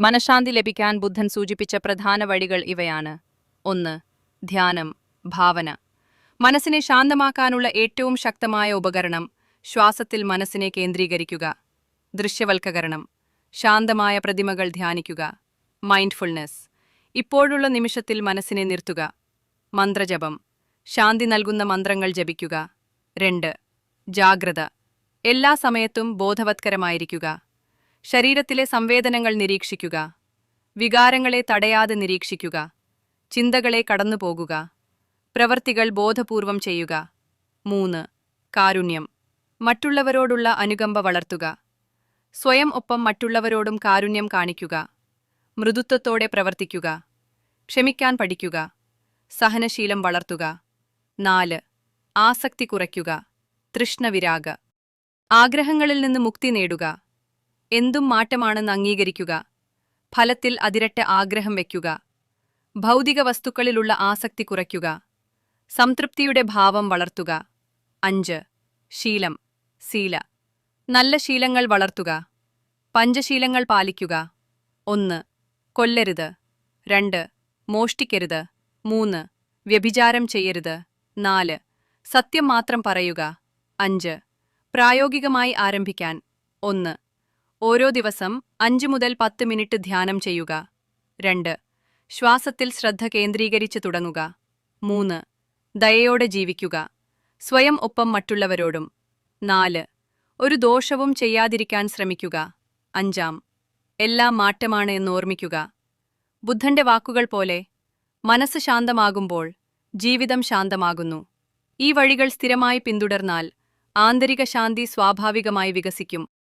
മനഃശാന്തി ലഭിക്കാൻ ബുദ്ധൻ സൂചിപ്പിച്ച പ്രധാന വഴികൾ ഇവയാണ്. ഒന്ന് ധ്യാനം ഭാവന. മനസ്സിനെ ശാന്തമാക്കാനുള്ള ഏറ്റവും ശക്തമായ ഉപകരണം ശ്വാസത്തിൽ മനസ്സിനെ കേന്ദ്രീകരിക്കുക ദൃശ്യവൽക്കരണം ശാന്തമായ പ്രതിമകൾ ധ്യാനിക്കുക മൈൻഡ്ഫുൾനെസ് ഇപ്പോഴുള്ള നിമിഷത്തിൽ മനസ്സിനെ നിർത്തുക മന്ത്രജപം. ശാന്തി നൽകുന്ന മന്ത്രങ്ങൾ ജപിക്കുക. രണ്ട് ജാഗ്രത. എല്ലാ സമയത്തും ബോധവത്കരമായിരിക്കുക. ശരീരത്തിലെ സംവേദനങ്ങൾ നിരീക്ഷിക്കുക. വികാരങ്ങളെ തടയാതെ നിരീക്ഷിക്കുക. ചിന്തകളെ കടന്നുപോകുക. പ്രവർത്തികൾ ബോധപൂർവം ചെയ്യുക. മൂന്ന് കാരുണ്യം. മറ്റുള്ളവരോടുള്ള അനുകമ്പ വളർത്തുക. സ്വയം ഒപ്പം മറ്റുള്ളവരോടും കാരുണ്യം കാണിക്കുക. മൃദുത്വത്തോടെ പ്രവർത്തിക്കുക. ക്ഷമിക്കാൻ പഠിക്കുക. സഹനശീലം വളർത്തുക. നാല് ആസക്തി കുറയ്ക്കുക. തൃഷ്ണവിരാഗ. ആഗ്രഹങ്ങളിൽ നിന്ന് മുക്തി നേടുക. എന്തും മാറ്റമാണെന്ന് അംഗീകരിക്കുക. ഫലത്തിൽ അതിരട്ട ആഗ്രഹം വയ്ക്കുക ഭൗതിക വസ്തുക്കളിലുള്ള ആസക്തി കുറയ്ക്കുക. സംതൃപ്തിയുടെ ഭാവം വളർത്തുക. അഞ്ച്. ശീലം. ശീല. നല്ല ശീലങ്ങൾ വളർത്തുക. പഞ്ചശീലങ്ങൾ പാലിക്കുക. ഒന്ന്. കൊല്ലരുത്. രണ്ട്. മോഷ്ടിക്കരുത്. മൂന്ന്. വ്യഭിചാരം ചെയ്യരുത്. നാല്. സത്യം മാത്രം പറയുക. അഞ്ച്. പ്രായോഗികമായി ആരംഭിക്കാൻ. ഒന്ന്. ഓരോ ദിവസം അഞ്ച് മുതൽ പത്ത് മിനിറ്റ് ധ്യാനം ചെയ്യുക. രണ്ട് ശ്വാസത്തിൽ ശ്രദ്ധ കേന്ദ്രീകരിച്ച് തുടങ്ങുക. മൂന്ന് ദയയോടെ ജീവിക്കുക. സ്വയം ഒപ്പം മറ്റുള്ളവരോടും. നാല് ഒരു ദോഷവും ചെയ്യാതിരിക്കാൻ ശ്രമിക്കുക. അഞ്ചാം എല്ലാം മാറ്റമാണ് എന്ന് ഓർമ്മിക്കുക. ബുദ്ധന്റെ വാക്കുകൾ പോലെ മനസ്സ് ശാന്തമാകുമ്പോൾ ജീവിതം ശാന്തമാകുന്നു. ഈ വഴികൾ സ്ഥിരമായി പിന്തുടർന്നാൽ ആന്തരിക ശാന്തി സ്വാഭാവികമായി വികസിക്കും.